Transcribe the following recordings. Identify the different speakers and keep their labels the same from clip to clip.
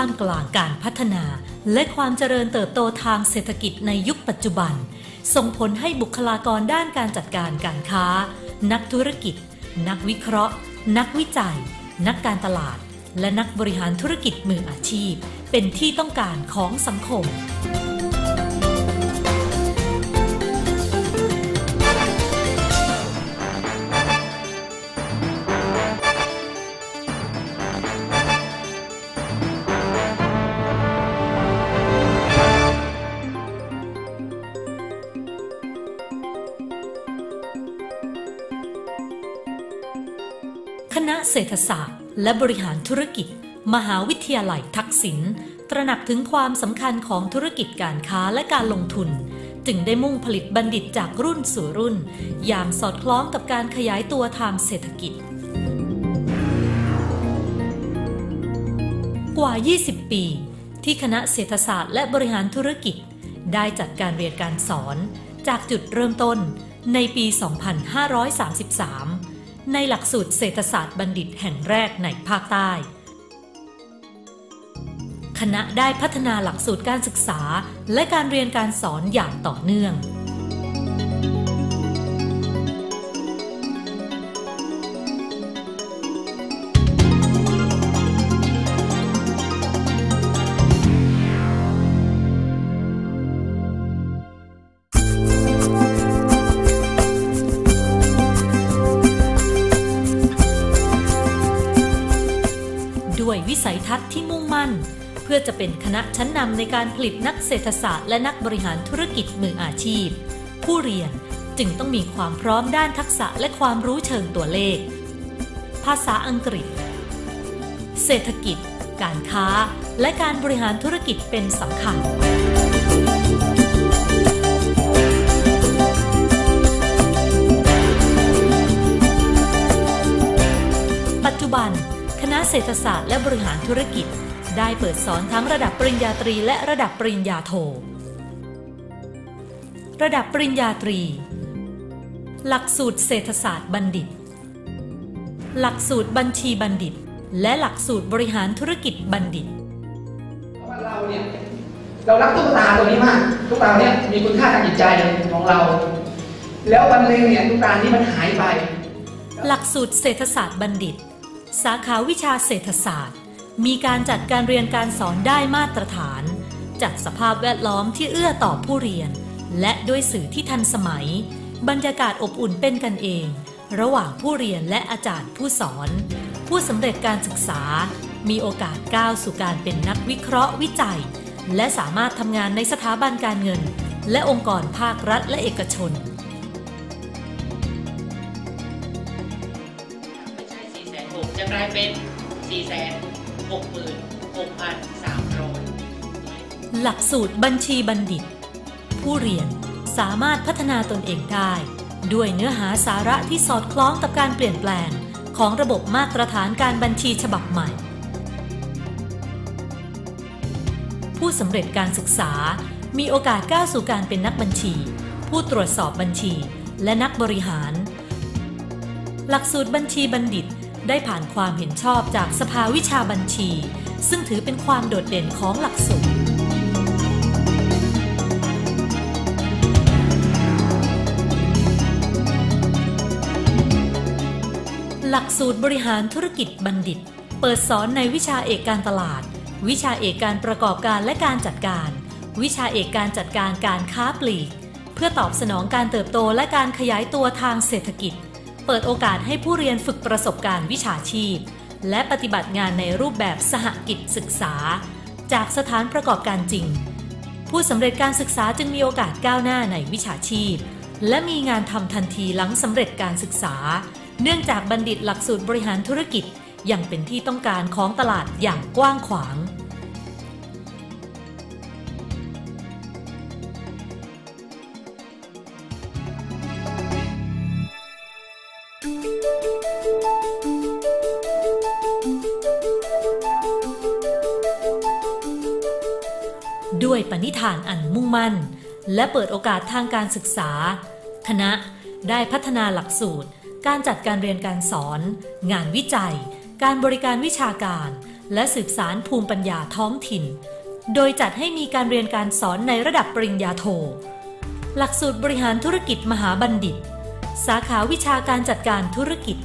Speaker 1: ามกลางการพัฒนา และความเจริญเติบโตทางเศรษฐกิจในยุคปัจจุบัน ส่งผลให้บุคลากรด้านการจัดการการค้า นักธุรกิจ นักวิเคราะห์ นักวิจัย นักการตลาด และนักบริหารธุรกิจมืออาชีพ เป็นที่ต้องการของสังคม ณะเศรษฐศาสตร์ และบริหารธุรกิจ มหาวิทยาลัยทักษิณตระหนักถึงความสำคัญของธุรกิจการค้าและการลงทุน จึงได้มุ่งผลิตบัณฑิตจากรุ่นสู่รุ่น อย่างสอดคล้องกับการขยายตัวทางเศรษฐกิจ กว่า 20 ปี ที่คณะเศรษฐศาสตร์และบริหารธุรกิจ ได้จัดการเรียนการสอน จากจุดเริ่มต้นในปี 2533 ในหลักสูตรเศรษฐศาสตร์บัณฑิตแห่งแรกในภาคใต้ คณะได้พัฒนาหลักสูตรการศึกษาและการเรียนการสอนอย่างต่อเนื่อง วิสัยทัศน์ที่มุ่งมั่น เพื่อจะเป็นคณะชั้นนำในการผลิตนักเศรษฐศาสตร์และนักบริหารธุรกิจมืออาชีพ ผู้เรียนจึงต้องมีความพร้อมด้านทักษะและความรู้เชิงตัวเลข ภาษาอังกฤษ เศรษฐกิจ การค้า และการบริหารธุรกิจเป็นสำคัญปัจจุบัน ณะเศรษฐศาสตร์และบริหารธุรกิจ ได้เปิดสอนทั้งระดับปริญญาตรีและระดับปริญญาโท ระดับปริญญาตรี หลักสูตรเศรษฐศาสตร์บัณฑิต หลักสูตรบัญชีบัณฑิต และหลักสูตรบริหารธุรกิจบัณฑิต
Speaker 2: เพราะว่าเราเนี่ยเรารักตุ๊กตาตัวนี้มากตุ๊กตาเนี่ยมีคุณค่าทางจิตใจของเรา แล้ววันหนึ่งเนี่ยตุ๊กตานี้มันหายไป
Speaker 1: หลักสูตรเศรษฐศาสตร์บัณฑิต สาขาวิชาเศรษฐศาสตร์ มีการจัดการเรียนการสอนได้มาตรฐานจากสภาพแวดล้อมที่เอื้อต่อผู้เรียน และด้วยสื่อที่ทันสมัย บรรยากาศอบอุ่นเป็นกันเอง ระหว่างผู้เรียนและอาจารย์ผู้สอน ผู้สำเร็จการศึกษา มีโอกาสก้าวสู่การเป็นนักวิเคราะห์วิจัย และสามารถทำงานในสถาบันการเงิน และองค์กรภาครัฐและเอกชน
Speaker 3: 4 6 0 0 0จะกลายเป็น 4 6 6 3 0 0
Speaker 1: หลักสูตรบัญชีบัณฑิต ผู้เรียนสามารถพัฒนาตนเองได้ ด้วยเนื้อหาสาระที่สอดคล้องกับการเปลี่ยนแปลง ของระบบมาตรฐานการบัญชีฉบับใหม่ ผู้สำเร็จการศึกษามีโอกาสก้าวสู่การเป็นนักบัญชี ผู้ตรวจสอบบัญชี และนักบริหาร หลักสูตรบัญชีบัณฑิต ได้ผ่านความเห็นชอบจากสภาวิชาบัญชี ซึ่งถือเป็นความโดดเด่นของหลักสูตรหลักสูตรบริหารธุรกิจบัณฑิต เปิดสอนในวิชาเอกการตลาด วิชาเอกการประกอบการและการจัดการ วิชาเอกการจัดการการค้าปลีก เพื่อตอบสนองการเติบโตและการขยายตัวทางเศรษฐกิจ เปิดโอกาสให้ผู้เรียนฝึกประสบการณ์วิชาชีพ และปฏิบัติงานในรูปแบบสหกิจศึกษา จากสถานประกอบการจริง ผู้สำเร็จการศึกษาจึงมีโอกาสก้าวหน้าในวิชาชีพ และมีงานทำทันทีหลังสำเร็จการศึกษา เนื่องจากบัณฑิตหลักสูตรบริหารธุรกิจยังเป็นที่ต้องการของตลาดอย่างกว้างขวาง ด้วยปณิธานอันมุ่งมั่น และเปิดโอกาสทางการศึกษา คณะได้พัฒนาหลักสูตร การจัดการเรียนการสอน งานวิจัย การบริการวิชาการ และสืบสารภูมิปัญญาท้องถิ่น โดยจัดให้มีการเรียนการสอนในระดับปริญญาโท หลักสูตรบริหารธุรกิจมหาบัณฑิต สาขาวิชาการจัดการธุรกิจ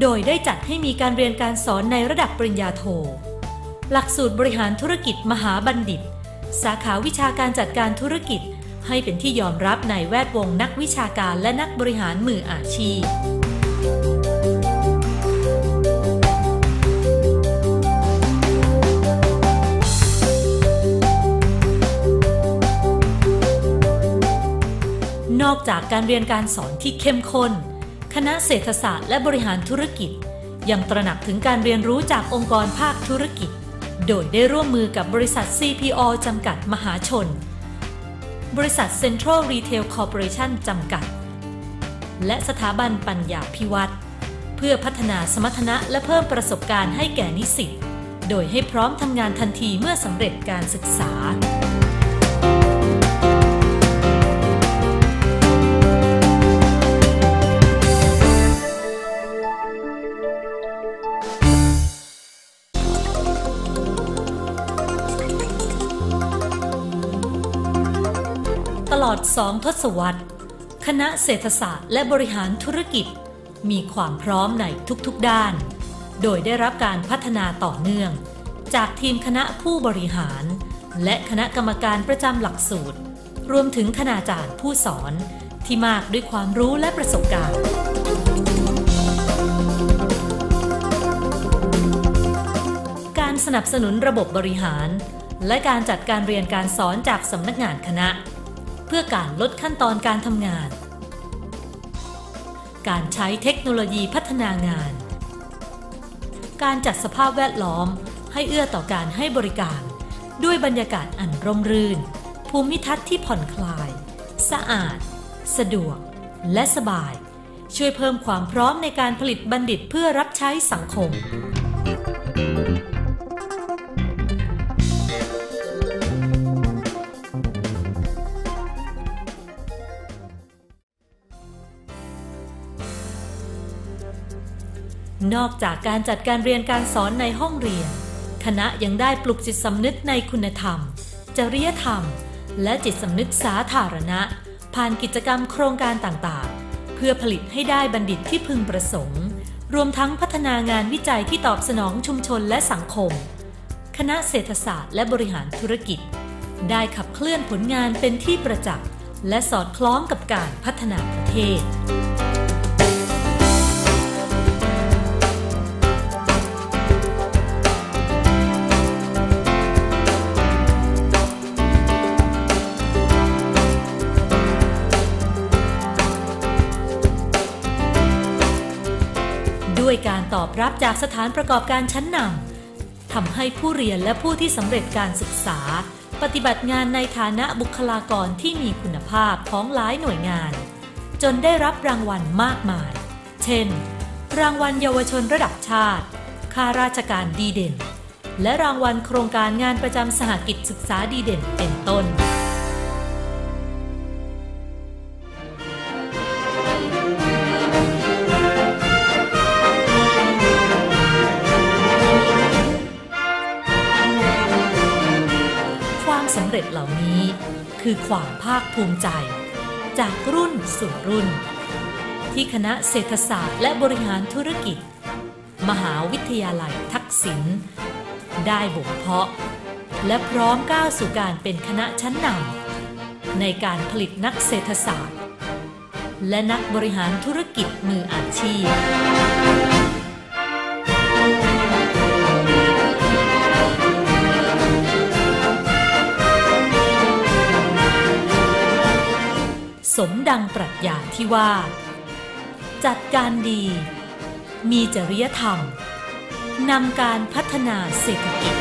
Speaker 1: โดยได้จัดให้มีการเรียนการสอนในระดับปริญญาโท หลักสูตรบริหารธุรกิจมหาบัณฑิต สาขาวิชาการจัดการธุรกิจ ให้เป็นที่ยอมรับในแวดวงนักวิชาการและนักบริหารมืออาชีพนอกจากการเรียนการสอนที่เข้มข้น คณะเศรษฐศาสตร์และบริหารธุรกิจ ยังตระหนักถึงการเรียนรู้จากองค์กรภาคธุรกิจ โดยได้ร่วมมือกับบริษัท CPO จำกัดมหาชน บริษัท Central Retail Corporation จำกัด และสถาบันปัญญาพิวัตรเพื่อพัฒนาสมรรถนะและเพิ่มประสบการณ์ให้แก่นิสิต โดยให้พร้อมทำงานทันทีเมื่อสำเร็จการศึกษา ดสองทศวรรษ คณะเศรษฐศาสตร์และบริหารธุรกิจ มีความพร้อมในทุกๆด้าน โดยได้รับการพัฒนาต่อเนื่อง จากทีมคณะผู้บริหาร และคณะกรรมการประจำหลักสูตร รวมถึงคณาจารย์ผู้สอนที่มากด้วยความรู้และประสบการณ์การสนับสนุนระบบบริหาร และการจัดการเรียนการสอนจากสำนักงานคณะ เพื่อการลดขั้นตอนการทำงาน การใช้เทคโนโลยีพัฒนางาน การจัดสภาพแวดล้อมให้เอื้อต่อการให้บริการ ด้วยบรรยากาศอันร่มรื่น ภูมิทัศน์ที่ผ่อนคลาย สะอาด สะดวก และสบาย ช่วยเพิ่มความพร้อมในการผลิตบัณฑิตเพื่อรับใช้สังคม นอกจากการจัดการเรียนการสอนในห้องเรียน คณะยังได้ปลุกจิตสำนึกในคุณธรรม จริยธรรม และจิตสำนึกสาธารณะ ผ่านกิจกรรมโครงการต่างๆ เพื่อผลิตให้ได้บัณฑิตที่พึงประสงค์ รวมทั้งพัฒนางานวิจัยที่ตอบสนองชุมชนและสังคม คณะเศรษฐศาสตร์และบริหารธุรกิจ ได้ขับเคลื่อนผลงานเป็นที่ประจักษ์และสอดคล้องกับการพัฒนาประเทศ อบรับจากสถานประกอบการชั้นนำทำให้ผู้เรียนและผู้ที่สำเร็จการศึกษา ปฏิบัติงานในฐานะบุคลากรที่มีคุณภาพของหลายหน่วยงาน จนได้รับรางวัลมากมาย เช่น รางวัลเยาวชนระดับชาติ ข้าราชการดีเด่น และรางวัลโครงการงานประจำสหกิจศึกษาดีเด่นเป็นต้น คือความภาคภูมิใจ จากรุ่นสู่รุ่น ที่คณะเศรษฐศาสตร์และบริหารธุรกิจ มหาวิทยาลัยทักษิณได้บ่มเพาะ และพร้อมก้าวสู่การเป็นคณะชั้นนำในการผลิตนักเศรษฐศาสตร์ และนักบริหารธุรกิจมืออาชีพ ดังปรัชญาที่ว่า จัดการดี มีจริยธรรมนำการพัฒนาเศรษฐกิจ